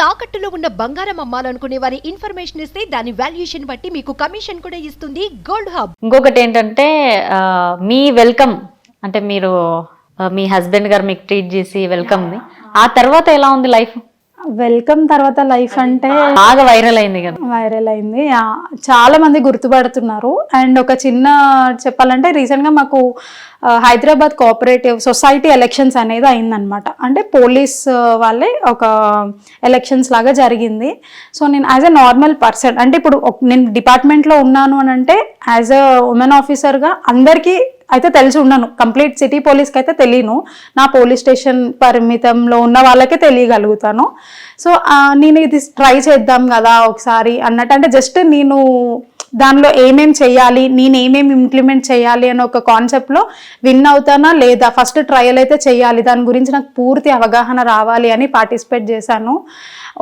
తాకట్టులో ఉన్న బంగారం అమ్మాలనుకునే వారి ఇన్ఫర్మేషన్ ఇస్తే దాని వాల్యుయేషన్ బట్టి మీకు కమిషన్ కూడా ఇస్తుంది గోల్డ్ హబ్. ఇంకొకటి ఏంటంటే మీ వెల్కమ్ అంటే మీరు మీ హస్బెండ్ గారు మీకు ట్రీట్ చేసి వెల్కమ్ని. ఆ తర్వాత ఎలా ఉంది లైఫ్? వెల్కమ్ తర్వాత లైఫ్ అంటే బాగా వైరల్ అయింది కదా. వైరల్ అయింది. చాలా మంది గుర్తుపడుతున్నారు. అండ్ ఒక చిన్న చెప్పాలంటే రీసెంట్గా మాకు హైదరాబాద్ కోఆపరేటివ్ సొసైటీ ఎలక్షన్స్ అనేది అయిందనమాట అంటే పోలీస్ వాళ్ళే ఒక ఎలక్షన్స్ లాగా జరిగింది. సో నేను యాజ్ అ నార్మల్ పర్సన్ అంటే ఇప్పుడు నేను డిపార్ట్మెంట్లో ఉన్నాను అని అంటే యాజ్ అ ఉమెన్ ఆఫీసర్గా అందరికీ అయితే తెలిసి ఉన్నాను కంప్లీట్ సిటీ పోలీస్కి అయితే తెలియను నా పోలీస్ స్టేషన్ పరిమితంలో ఉన్న వాళ్ళకే తెలియగలుగుతాను. సో నేను ఇది ట్రై చేద్దాం కదా ఒకసారి అన్నట్టు. అంటే జస్ట్ నేను దానిలో ఏమేం చేయాలి నేను ఏమేమి ఇంప్లిమెంట్ చేయాలి అనే ఒక కాన్సెప్ట్లో విన్ అవుతానా లేదా? ఫస్ట్ ట్రయల్ అయితే చేయాలి. దాని గురించి నాకు పూర్తి అవగాహన రావాలి అని పార్టిసిపేట్ చేశాను.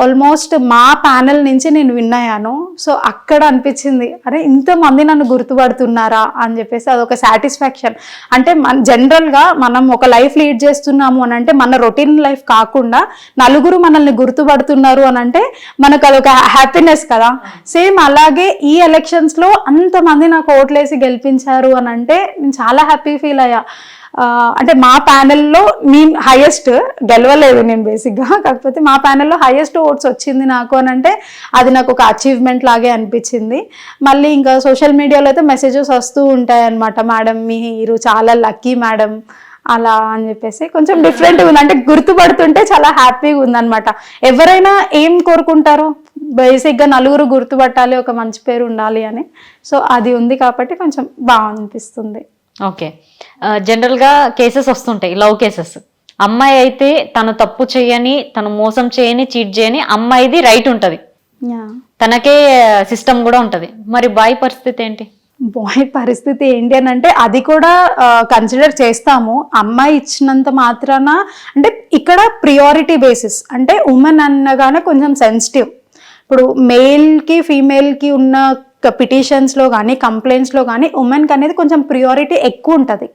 ఆల్మోస్ట్ మా ప్యానెల్ నుంచి నేను విన్ అయ్యాను. సో అక్కడ అనిపించింది అరే ఇంతమంది నన్ను గుర్తుపడుతున్నారా? అని చెప్పేసి అదొక సాటిస్ఫాక్షన్. అంటే మన జనరల్గా మనం ఒక లైఫ్ లీడ్ చేస్తున్నాము అని అంటే మన రొటీన్ లైఫ్ కాకుండా నలుగురు మనల్ని గుర్తుపడుతున్నారు అని అంటే మనకు అదొక హ్యాపీనెస్ కదా. సేమ్ అలాగే ఈ ఎలక్షన్స్లో అంతమంది నాకు ఓట్లేసి గెలిపించారు అని అంటే నేను చాలా హ్యాపీ ఫీల్ అయ్యా. అంటే మా ప్యానెల్లో మీ హైయెస్ట్ గెలవలేదు నేను బేసిక్గా కాకపోతే మా ప్యానెల్లో హైయెస్ట్ ఓట్స్ వచ్చింది నాకు అని అంటే అది నాకు ఒక అచీవ్మెంట్ లాగే అనిపించింది. మళ్ళీ ఇంకా సోషల్ మీడియాలో అయితే మెసేజెస్ వస్తూ ఉంటాయి అనమాట మేడం మీరు చాలా లక్కీ మేడం అలా అని చెప్పేసి కొంచెం డిఫరెంట్గా ఉంది. అంటే గుర్తుపడుతుంటే చాలా హ్యాపీగా ఉందన్నమాట. ఎవరైనా ఏం కోరుకుంటారు? బేసిక్గా నలుగురు గుర్తుపట్టాలి ఒక మంచి పేరు ఉండాలి అని. సో అది ఉంది కాబట్టి కొంచెం బాగా అనిపిస్తుంది. ఓకే. జనరల్గా కేసెస్ వస్తుంటాయి లవ్ కేసెస్. అమ్మాయి అయితే తను తప్పు చేయని తను మోసం చేయని చీట్ చేయని అమ్మాయిది రైట్ ఉంటుంది. తనకే సిస్టమ్ కూడా ఉంటుంది. మరి బాయ్ పరిస్థితి ఏంటి? బాయ్ పరిస్థితి ఏంటి అని అంటే అది కూడా కన్సిడర్ చేస్తాము. అమ్మాయి ఇచ్చినంత మాత్రాన అంటే ఇక్కడ ప్రియారిటీ బేసిస్ అంటే ఉమెన్ అనగానే కొంచెం సెన్సిటివ్ ఇప్పుడు మేల్కి ఫీమేల్కి ఉన్న పిటిషన్స్లో కానీ కంప్లైంట్స్లో కానీ ఉమెన్కి అనేది కొంచెం ప్రియారిటీ ఎక్కువ ఉంటుంది.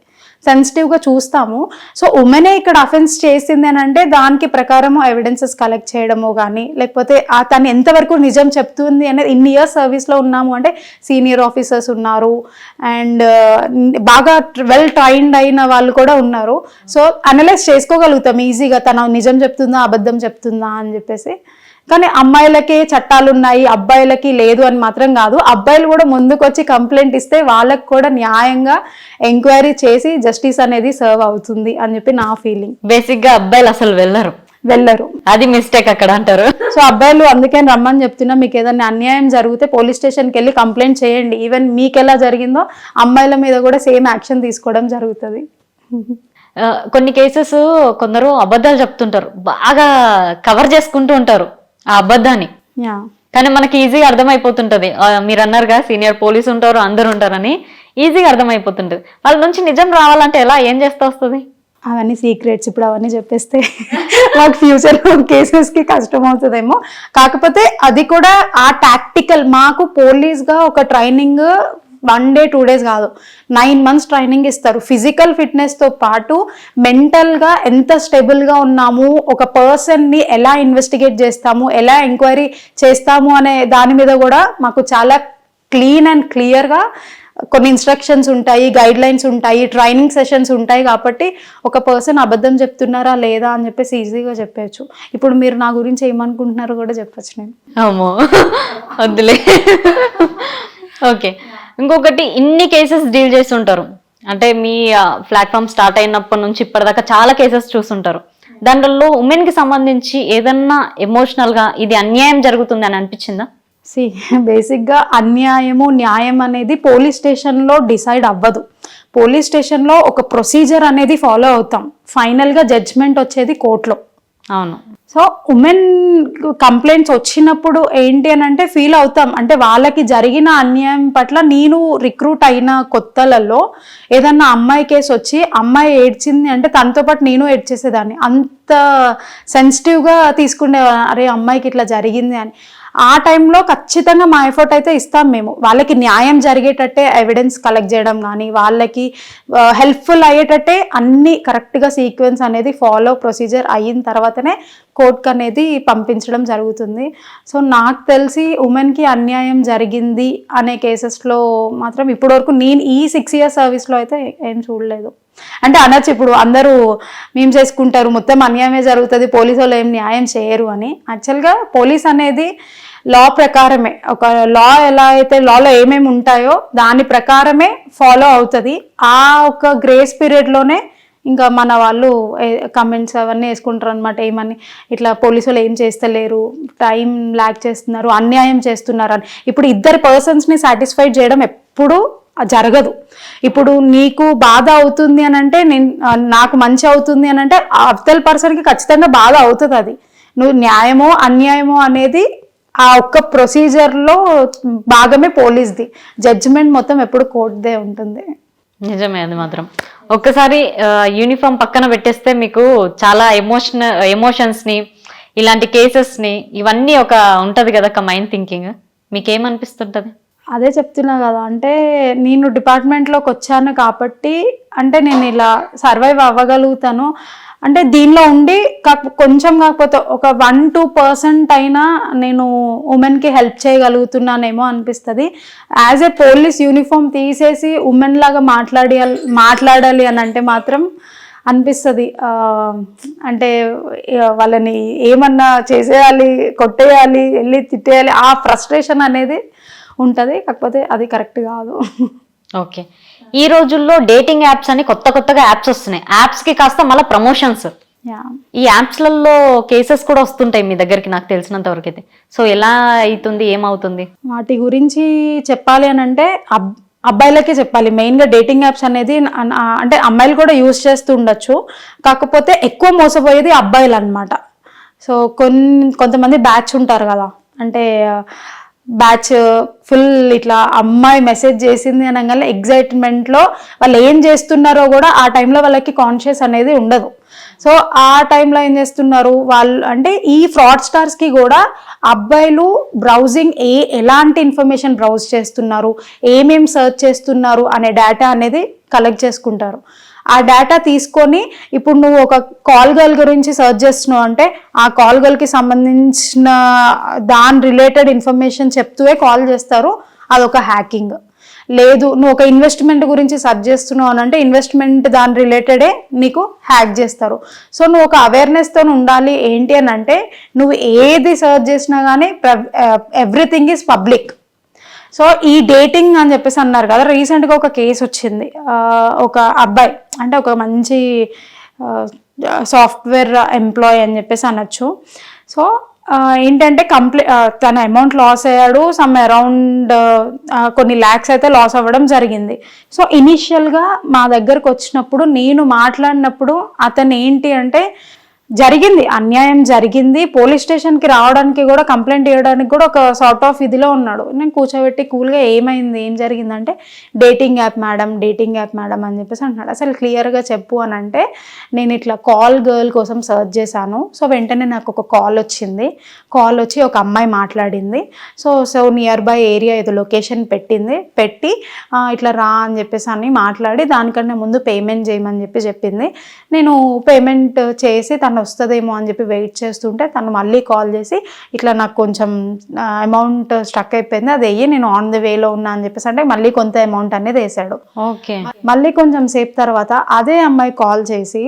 సెన్సిటివ్గా చూస్తాము. సో ఉమెనే ఇక్కడ అఫెన్స్ చేసింది అని అంటే దానికి ప్రకారము ఎవిడెన్సెస్ కలెక్ట్ చేయడము కానీ లేకపోతే ఆ తను ఎంతవరకు నిజం చెప్తుంది అనేది ఇన్ని ఇయర్స్ సర్వీస్లో ఉన్నాము అంటే సీనియర్ ఆఫీసర్స్ ఉన్నారు. అండ్ బాగా వెల్ ట్రైన్డ్ అయిన వాళ్ళు కూడా ఉన్నారు. సో అనలైజ్ చేసుకోగలుగుతాం. ఈజీగా తను నిజం చెప్తుందా అబద్ధం చెప్తుందా అని చెప్పేసి. కానీ అమ్మాయిలకి చట్టాలు ఉన్నాయి అబ్బాయిలకి లేదు అని మాత్రం కాదు. అబ్బాయిలు కూడా ముందుకు వచ్చి కంప్లైంట్ ఇస్తే వాళ్ళకి కూడా న్యాయంగా ఎంక్వైరీ చేసి జస్టిస్ అనేది సర్వ్ అవుతుంది అని చెప్పి నా ఫీలింగ్. బేసిక్గా అబ్బాయిలు అసలు వెళ్ళరు. వెళ్ళరు. అది మిస్టేక్ అక్కడ అంటారు. సో అబ్బాయిలు అందుకే రమ్మని చెప్తున్నా మీకు ఏదైనా అన్యాయం జరిగితే పోలీస్ స్టేషన్కి వెళ్ళి కంప్లైంట్ చేయండి. ఈవెన్ మీకు ఎలా జరిగిందో అమ్మాయిల మీద కూడా సేమ్ యాక్షన్ తీసుకోవడం జరుగుతుంది. కొన్ని కేసెస్ కొందరు అబద్ధాలు చెప్తుంటారు. బాగా కవర్ చేసుకుంటూ ఉంటారు. ఆ అబద్ధాన్ని. కానీ మనకి ఈజీగా అర్థమైపోతుంటది. మీరు అన్నారుగా సీనియర్ పోలీస్ ఉంటారు అందరు ఉంటారని ఈజీగా అర్థమైపోతుంటది. వాళ్ళ నుంచి నిజం రావాలంటే ఎలా ఏం చేస్తా వస్తుంది? అవన్నీ సీక్రెట్స్ ఇప్పుడు అవన్నీ చెప్పేస్తే మాకు ఫ్యూచర్లో కేసెస్కి కష్టం అవుతుందేమో. కాకపోతే అది కూడా ఆ టాక్టికల్ మాకు పోలీస్గా ఒక training one day two days కాదు. నైన్ మంత్స్ ట్రైనింగ్ ఇస్తారు. ఫిజికల్ ఫిట్నెస్తో పాటు మెంటల్గా ఎంత స్టేబుల్గా ఉన్నాము ఒక పర్సన్ని ఎలా ఇన్వెస్టిగేట్ చేస్తాము ఎలా ఎంక్వైరీ చేస్తాము అనే దాని మీద కూడా మాకు చాలా క్లీన్ అండ్ క్లియర్గా కొన్ని ఇన్స్ట్రక్షన్స్ ఉంటాయి గైడ్ లైన్స్ ఉంటాయి ట్రైనింగ్ సెషన్స్ ఉంటాయి కాబట్టి ఒక పర్సన్ అబద్ధం చెప్తున్నారా లేదా అని చెప్పేసి ఈజీగా చెప్పచ్చు. ఇప్పుడు మీరు నా గురించి ఏమనుకుంటున్నారో కూడా చెప్పచ్చు నేను. అమ్మో వద్దులే. ఓకే. ఇంకొకటి ఇన్ని కేసెస్ డీల్ చేసి ఉంటారు అంటే మీ ప్లాట్ఫామ్ స్టార్ట్ అయినప్పటి నుంచి ఇప్పటిదాకా చాలా కేసెస్ చూస్తుంటారు. దాంట్లో ఉమెన్కి సంబంధించి ఏదన్నా ఎమోషనల్గా ఇది అన్యాయం జరుగుతుంది అని అనిపించిందా? సి బేసిక్గా అన్యాయము న్యాయం అనేది పోలీస్ స్టేషన్లో డిసైడ్ అవ్వదు. పోలీస్ స్టేషన్లో ఒక ప్రొసీజర్ అనేది ఫాలో అవుతాం. ఫైనల్గా జడ్జ్మెంట్ వచ్చేది కోర్టులో అవును. సో ఉమెన్ కంప్లైంట్స్ వచ్చినప్పుడు ఏంటి అని అంటే ఫీల్ అవుతాం. అంటే వాళ్ళకి జరిగిన అన్యాయం పట్ల నేను రిక్రూట్ అయిన కొత్తలలో ఏదన్నా అమ్మాయి కేసు వచ్చి అమ్మాయి ఏడ్చింది అంటే తనతో పాటు నేను ఏడ్చేసేదాన్ని. అంత సెన్సిటివ్గా తీసుకునే అరే అమ్మాయికి ఇట్లా జరిగింది అని. ఆ టైంలో ఖచ్చితంగా మా ఎఫర్ట్ అయితే ఇస్తాం మేము. వాళ్ళకి న్యాయం జరిగేటట్టే ఎవిడెన్స్ కలెక్ట్ చేయడం కానీ వాళ్ళకి హెల్ప్ఫుల్ అయ్యేటట్టే అన్ని కరెక్ట్గా సీక్వెన్స్ అనేది ఫాలో ప్రొసీజర్ అయిన తర్వాతనే కోర్టుకు అనేది పంపించడం జరుగుతుంది. సో నాకు తెలిసి ఉమెన్కి అన్యాయం జరిగింది అనే కేసెస్లో మాత్రం ఇప్పటివరకు నేను ఈ సిక్స్ ఇయర్స్ సర్వీస్లో అయితే ఏం చూడలేదు. అంటే అనొచ్చు ఇప్పుడు అందరూ మేము చేసుకుంటారు మొత్తం అన్యాయమే జరుగుతుంది పోలీసు వాళ్ళు ఏం న్యాయం చేయరు అని. యాక్చువల్గా పోలీస్ అనేది లా ప్రకారమే. ఒక లా ఎలా అయితే లాలో ఏమేమి ఉంటాయో దాని ప్రకారమే ఫాలో అవుతుంది. ఆ ఒక గ్రేస్ పీరియడ్లోనే ఇంకా మన వాళ్ళు కమెంట్స్ అవన్నీ వేసుకుంటారు అనమాట ఏమని ఇట్లా పోలీసులు ఏం చేస్తలేరు టైం ల్యాక్ చేస్తున్నారు అన్యాయం చేస్తున్నారు అని. ఇప్పుడు ఇద్దరు పర్సన్స్ని సాటిస్ఫైడ్ చేయడం ఎప్పుడూ జరగదు. ఇప్పుడు నీకు బాధ అవుతుంది అని అంటే నేను నాకు మంచి అవుతుంది అని అంటే అవతల పర్సన్కి ఖచ్చితంగా బాధ అవుతుంది అది. నువ్వు న్యాయమో అన్యాయమో అనేది ఆ ఒక్క ప్రొసీజర్లో భాగమే పోలీస్ది. జడ్జిమెంట్ మొత్తం ఎప్పుడు కోర్టుదే ఉంటుంది. నిజమే అది మాత్రం. ఒక్కసారి యూనిఫామ్ పక్కన పెట్టేస్తే మీకు చాలా ఎమోషన్ ఎమోషన్స్ని ఇలాంటి కేసెస్ని ఇవన్నీ ఒక ఉంటుంది కదా ఒక మైండ్ థింకింగ్. మీకేమనిపిస్తుంటుంది? అదే చెప్తున్నా కదా అంటే నేను డిపార్ట్మెంట్లోకి వచ్చాను కాబట్టి అంటే నేను ఇలా సర్వైవ్ అవ్వగలుగుతాను. అంటే దీనిలో ఉండి కొంచెం కాకపోతే ఒక వన్ టూ పర్సెంట్ అయినా నేను ఉమెన్కి హెల్ప్ చేయగలుగుతున్నానేమో అనిపిస్తుంది. యాజ్ ఏ పోలీస్ యూనిఫామ్ తీసేసి ఉమెన్ లాగా మాట్లాడి మాట్లాడాలి అని అంటే మాత్రం అనిపిస్తుంది. అంటే వాళ్ళని ఏమన్నా చేసేయాలి కొట్టేయాలి వెళ్ళి తిట్టేయాలి ఆ ఫ్రస్ట్రేషన్ అనేది ఉంటుంది కాకపోతే అది కరెక్ట్ కాదు. ఓకే. ఈ రోజుల్లో డేటింగ్ యాప్స్ అని కొత్త కొత్తగా యాప్స్ వస్తున్నాయి. యాప్స్కి కాస్త మళ్ళీ ప్రమోషన్స్. ఈ యాప్స్లలో కేసెస్ కూడా వస్తుంటాయి మీ దగ్గరికి నాకు తెలిసినంత వరకు అయితే సో ఎలా అవుతుంది ఏమవుతుంది? వాటి గురించి చెప్పాలి అని అంటే అబ్ అబ్బాయిలకే చెప్పాలి. మెయిన్గా డేటింగ్ యాప్స్ అనేది అంటే అమ్మాయిలు కూడా యూస్ చేస్తూ ఉండొచ్చు. కాకపోతే ఎక్కువ మోసపోయేది అబ్బాయిలు అనమాట సో కొన్ని కొంతమంది బ్యాచ్ ఉంటారు కదా. అంటే బ్యాచ్ ఫుల్ ఇట్లా అమ్మాయి మెసేజ్ చేసింది అనగానే ఎగ్జైట్మెంట్లో వాళ్ళు ఏం చేస్తున్నారో కూడా ఆ టైంలో వాళ్ళకి కాన్షియస్ అనేది ఉండదు. సో ఆ టైంలో ఏం చేస్తున్నారు? వాళ్ళు అంటే ఈ ఫ్రాడ్ స్టార్స్కి కూడా అబ్బాయిలు బ్రౌజింగ్ ఏ ఎలాంటి ఇన్ఫర్మేషన్ బ్రౌజ్ చేస్తున్నారు? ఏమేం సెర్చ్ చేస్తున్నారు? అనే డేటా అనేది కలెక్ట్ చేసుకుంటారు. ఆ డేటా తీసుకొని ఇప్పుడు నువ్వు ఒక కాల్ గర్ల్ గురించి సెర్చ్ చేస్తున్నావు అంటే ఆ కాల్ గర్ల్కి సంబంధించిన దాని రిలేటెడ్ ఇన్ఫర్మేషన్ చెప్తూనే కాల్ చేస్తారు. అదొక హ్యాకింగ్ లేదు నువ్వు ఒక ఇన్వెస్ట్మెంట్ గురించి సర్చ్ చేస్తున్నావు అని అంటే ఇన్వెస్ట్మెంట్ దాని రిలేటెడే నీకు హ్యాక్ చేస్తారు. సో నువ్వు ఒక అవేర్నెస్తో ఉండాలి ఏంటి అని అంటే నువ్వు ఏది సెర్చ్ చేసినా కానీ ఎవ్రీథింగ్ ఈజ్ పబ్లిక్ సో ఈ డేటింగ్ అని చెప్పేసి అన్నారు కదా రీసెంట్గా ఒక కేసు వచ్చింది. ఒక అబ్బాయి అంటే ఒక మంచి సాఫ్ట్వేర్ ఎంప్లాయ్ అని చెప్పేసి అనొచ్చు. సో ఏంటంటే కంప్లీ తన అమౌంట్ లాస్ అయ్యాడు సమ్ అరౌండ్ కొన్ని ల్యాక్స్ అయితే లాస్ అవ్వడం జరిగింది. సో ఇనిషియల్గా మా దగ్గరకు వచ్చినప్పుడు నేను మాట్లాడినప్పుడు అతను ఏంటి అంటే జరిగింది అన్యాయం జరిగింది. పోలీస్ స్టేషన్కి రావడానికి కూడా కంప్లైంట్ ఇవ్వడానికి కూడా ఒక సార్ట్ ఆఫ్ ఇదిలో ఉన్నాడు. నేను కూర్చోబెట్టి కూల్గా ఏమైంది ఏం జరిగిందంటే dating app madam dating app madam అని చెప్పేసి అంటున్నాడు. అసలు క్లియర్గా చెప్పు అని అంటే నేను ఇట్లా కాల్ గర్ల్ కోసం సర్చ్ చేశాను. సో వెంటనే నాకు ఒక కాల్ వచ్చింది. కాల్ వచ్చి ఒక అమ్మాయి మాట్లాడింది. So so near by area ఏదో లొకేషన్ పెట్టింది. పెట్టి ఇట్లా రా అని చెప్పేసి అని మాట్లాడి దానికన్నా ముందు పేమెంట్ చేయమని చెప్పి చెప్పింది. నేను పేమెంట్ చేసి తను వస్తుందేమో అని చెప్పి వెయిట్ చేస్తుంటే తను మళ్ళీ కాల్ చేసి ఇట్లా నాకు కొంచెం అమౌంట్ స్టక్ అయిపోయింది అది వెయ్యి నేను ఆన్ ది వేలో ఉన్నా అని చెప్పేసి అంటే మళ్ళీ కొంత అమౌంట్ అనేది వేసాడు ఓకే. మళ్ళీ కొంచెం సేపు తర్వాత అదే అమ్మాయి కాల్ చేసి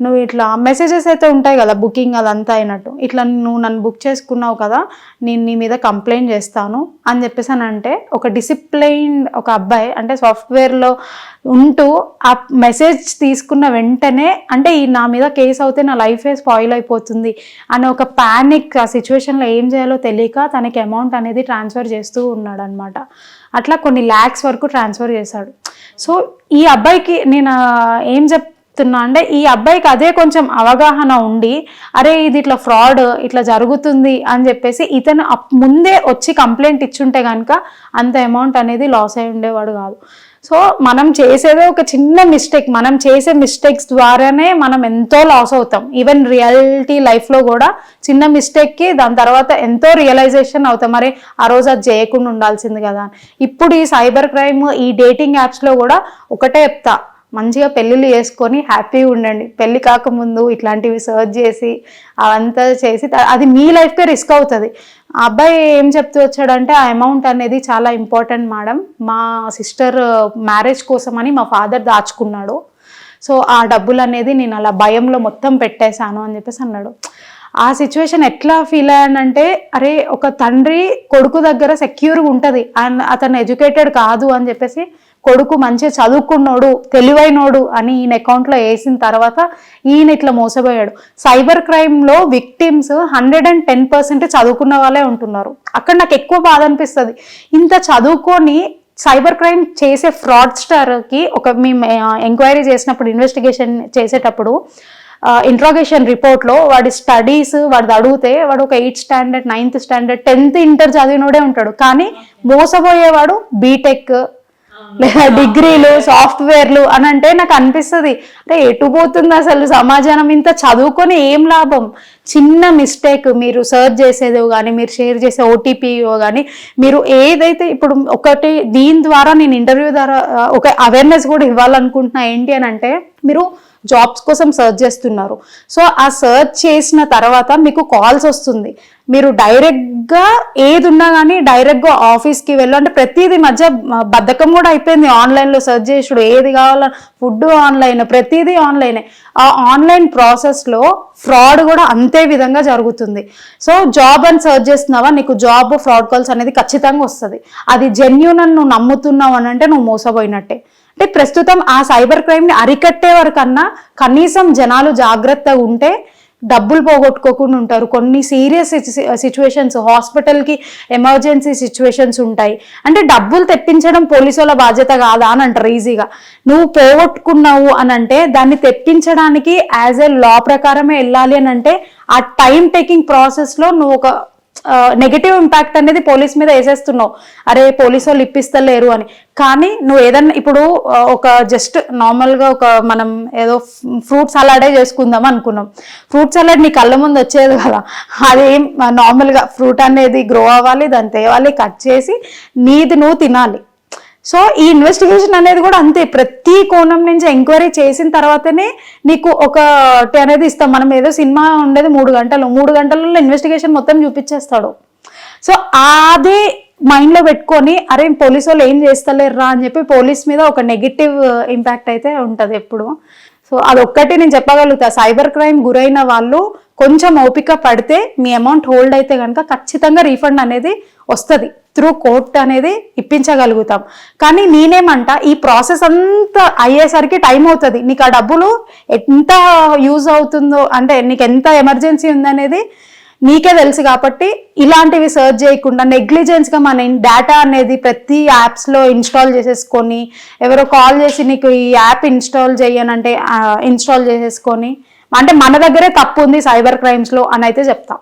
నువ్వు ఇట్లా మెసేజెస్ అయితే ఉంటాయి కదా బుకింగ్ అదంతా అయినట్టు. ఇట్లా నువ్వు నన్ను బుక్ చేసుకున్నావు కదా నేను నీ మీద కంప్లైంట్ చేస్తాను అని చెప్పేసి అని అంటే ఒక డిసిప్లైన్ ఒక అబ్బాయి అంటే సాఫ్ట్వేర్లో ఉంటూ ఆ మెసేజ్ తీసుకున్న వెంటనే అంటే ఈ నా మీద కేసు అవుతే నా లైఫే స్పాయిల్ అయిపోతుంది అనే ఒక ప్యానిక్ ఆ సిచ్యువేషన్లో ఏం చేయాలో తెలియక తనకి అమౌంట్ అనేది ట్రాన్స్ఫర్ చేస్తూ ఉన్నాడు అనమాట అట్లా కొన్ని ల్యాక్స్ వరకు ట్రాన్స్ఫర్ చేశాడు. సో ఈ అబ్బాయికి నేను ఏం చెప్ చెప్తున్నా. అంటే ఈ అబ్బాయికి అదే కొంచెం అవగాహన ఉండి అరే ఇది ఇట్లా ఫ్రాడ్ ఇట్లా జరుగుతుంది అని చెప్పేసి ఇతను అప్- ముందే వచ్చి కంప్లైంట్ ఇచ్చుంటే కనుక అంత అమౌంట్ అనేది లాస్ అయి ఉండేవాడు కాదు. సో మనం చేసేదే ఒక చిన్న మిస్టేక్. మనం చేసే మిస్టేక్స్ ద్వారానే మనం ఎంతో లాస్ అవుతాం. ఈవెన్ రియాలిటీ లైఫ్లో కూడా చిన్న మిస్టేక్కి దాని తర్వాత ఎంతో రియలైజేషన్ అవుతాం. మరి ఆ రోజు అది చేయకుండా ఉండాల్సింది కదా ఇప్పుడు ఈ సైబర్ క్రైమ్ ఈ డేటింగ్ యాప్స్లో కూడా ఒకటే చెప్తా. మంచిగా పెళ్ళిళ్ళు చేసుకొని హ్యాపీగా ఉండండి. పెళ్ళి కాకముందు ఇట్లాంటివి సర్చ్ చేసి అవంతా చేసి అది మీ లైఫ్కే రిస్క్ అవుతుంది. ఆ అబ్బాయి ఏం చెప్తూ వచ్చాడంటే ఆ అమౌంట్ అనేది చాలా ఇంపార్టెంట్ మేడం మా సిస్టర్ మ్యారేజ్ కోసమని మా ఫాదర్ దాచుకున్నాడు. సో ఆ డబ్బులు అనేది నేను అలా భయంలో మొత్తం పెట్టేశాను అని చెప్పేసి అన్నాడు. ఆ సిచ్యువేషన్ ఎట్లా ఫీల్ అయ్యానంటే అరే ఒక తండ్రి కొడుకు దగ్గర సెక్యూర్గా ఉంటుంది. అండ్ అతను ఎడ్యుకేటెడ్ కాదు అని చెప్పేసి కొడుకు మంచిగా చదువుకున్నోడు తెలివైనోడు అని ఈయన అకౌంట్లో వేసిన తర్వాత ఈయన ఇట్లా మోసపోయాడు. Cyber క్రైమ్లో victims hundred and ten percent చదువుకున్న వాళ్ళే ఉంటున్నారు. అక్కడ నాకు ఎక్కువ బాధ అనిపిస్తుంది. ఇంత చదువుకొని సైబర్ క్రైమ్ చేసే ఫ్రాడ్స్టర్కి ఒక మేము ఎంక్వైరీ చేసినప్పుడు ఇన్వెస్టిగేషన్ చేసేటప్పుడు ఇంట్రాగేషన్ రిపోర్ట్లో వాడి స్టడీస్ వాడిది అడిగితే వాడు ఒక eighth standard ninth standard tenth inter చదివినోడే ఉంటాడు. కానీ మోసపోయేవాడు బీటెక్ లేదా డిగ్రీలు సాఫ్ట్వేర్లు అని అంటే నాకు అనిపిస్తుంది. అంటే ఎటు పోతుంది అసలు సమాజానం? ఇంత చదువుకొని ఏం లాభం? చిన్న మిస్టేక్ మీరు సర్చ్ చేసేదో కానీ మీరు షేర్ చేసే ఓటీపీయో కానీ మీరు ఏదైతే ఇప్పుడు ఒకటి దీని ద్వారా నేను ఇంటర్వ్యూ ద్వారా ఒక అవేర్నెస్ కూడా ఇవ్వాలనుకుంటున్నా ఏంటి అని అంటే మీరు జాబ్స్ కోసం సర్చ్ చేస్తున్నారు. సో ఆ సర్చ్ చేసిన తర్వాత మీకు కాల్స్ వస్తుంది. మీరు డైరెక్ట్గా ఏది ఉన్నా కానీ డైరెక్ట్గా ఆఫీస్కి వెళ్ళు. అంటే ప్రతిదీ మధ్య బద్ధకం కూడా అయిపోయింది. ఆన్లైన్లో సర్చ్ చేసుడు ఏది కావాలన్నా ఫుడ్ ఆన్లైన్ ప్రతిదీ ఆన్లైనే. ఆ ఆన్లైన్ ప్రాసెస్లో ఫ్రాడ్ కూడా అంతే విధంగా జరుగుతుంది. సో జాబ్ అని సర్చ్ చేస్తున్నావా? నీకు జాబ్ ఫ్రాడ్ కాల్స్ అనేది ఖచ్చితంగా వస్తుంది. అది జెన్యున్ అని నువ్వు నమ్ముతున్నావు అని అంటే నువ్వు మోసపోయినట్టే. అంటే ప్రస్తుతం ఆ సైబర్ క్రైమ్ని అరికట్టే వరకన్నా కనీసం జనాలు జాగ్రత్తగా ఉంటే డబ్బులు పోగొట్టుకోకుండా ఉంటారు. కొన్ని సీరియస్ సిచ్యువేషన్స్ హాస్పిటల్కి ఎమర్జెన్సీ సిచ్యువేషన్స్ ఉంటాయి. అంటే డబ్బులు తెప్పించడం పోలీసుల బాధ్యత కాదా అని అంటారు ఈజీగా. నువ్వు పోగొట్టుకున్నావు అని అంటే దాన్ని తెప్పించడానికి యాజ్ ఏ లా ప్రకారమే వెళ్ళాలి అని అంటే ఆ టైం టేకింగ్ ప్రాసెస్లో నువ్వు ఒక నెగటివ్ ఇంపాక్ట్ అనేది పోలీస్ మీద వేసేస్తున్నావు. అరే పోలీసు వాళ్ళు ఇప్పిస్తలేరు అని. కానీ నువ్వు ఏదన్నా ఇప్పుడు ఒక జస్ట్ నార్మల్గా ఒక మనం ఏదో ఫ్రూట్ సలాడే చేసుకుందాం అనుకున్నాం. ఫ్రూట్ సలాడ్ నీ కళ్ళ ముందు వచ్చేది కదా. అదేం నార్మల్గా ఫ్రూట్ అనేది గ్రో అవ్వాలి దాన్ని తేవాలి కట్ చేసి నీది నువ్వు తినాలి. సో ఈ ఇన్వెస్టిగేషన్ అనేది కూడా అంతే. ప్రతి కోణం నుంచి ఎంక్వైరీ చేసిన తర్వాతనే నీకు ఒకటి అనేది ఇస్తాం. మనం ఏదో సినిమా ఉండేది మూడు గంటలు. మూడు గంటలలో ఇన్వెస్టిగేషన్ మొత్తం చూపించేస్తాడు. సో అదే మైండ్లో పెట్టుకొని అరే పోలీసు వాళ్ళు ఏం చేస్తలేరురా? అని చెప్పి పోలీస్ మీద ఒక నెగిటివ్ ఇంపాక్ట్ అయితే ఉంటుంది ఎప్పుడు. సో అదొక్కటి నేను చెప్పగలుగుతా. సైబర్ క్రైమ్ గురైన వాళ్ళు కొంచెం ఓపిక పడితే మీ అమౌంట్ హోల్డ్ అయితే కనుక ఖచ్చితంగా రీఫండ్ అనేది వస్తుంది. త్రూ కోర్ట్ అనేది ఇప్పించగలుగుతాం. కానీ నేనేమంట ఈ ప్రాసెస్ అంతా అయ్యేసరికి టైం అవుతుంది. నీకు ఆ డబ్బులు ఎంత యూజ్ అవుతుందో అంటే నీకు ఎంత ఎమర్జెన్సీ ఉందనేది నీకే తెలుసు కాబట్టి ఇలాంటివి సర్చ్ చేయకుండా నెగ్లిజెన్స్గా మన డేటా అనేది ప్రతి యాప్స్లో ఇన్స్టాల్ చేసేసుకొని ఎవరో కాల్ చేసి నీకు ఈ యాప్ ఇన్స్టాల్ చేయనంటే ఇన్స్టాల్ చేసేసుకొని అంటే మన దగ్గరే తప్పు ఉంది సైబర్ క్రైమ్స్లో అని అయితే చెప్తాం.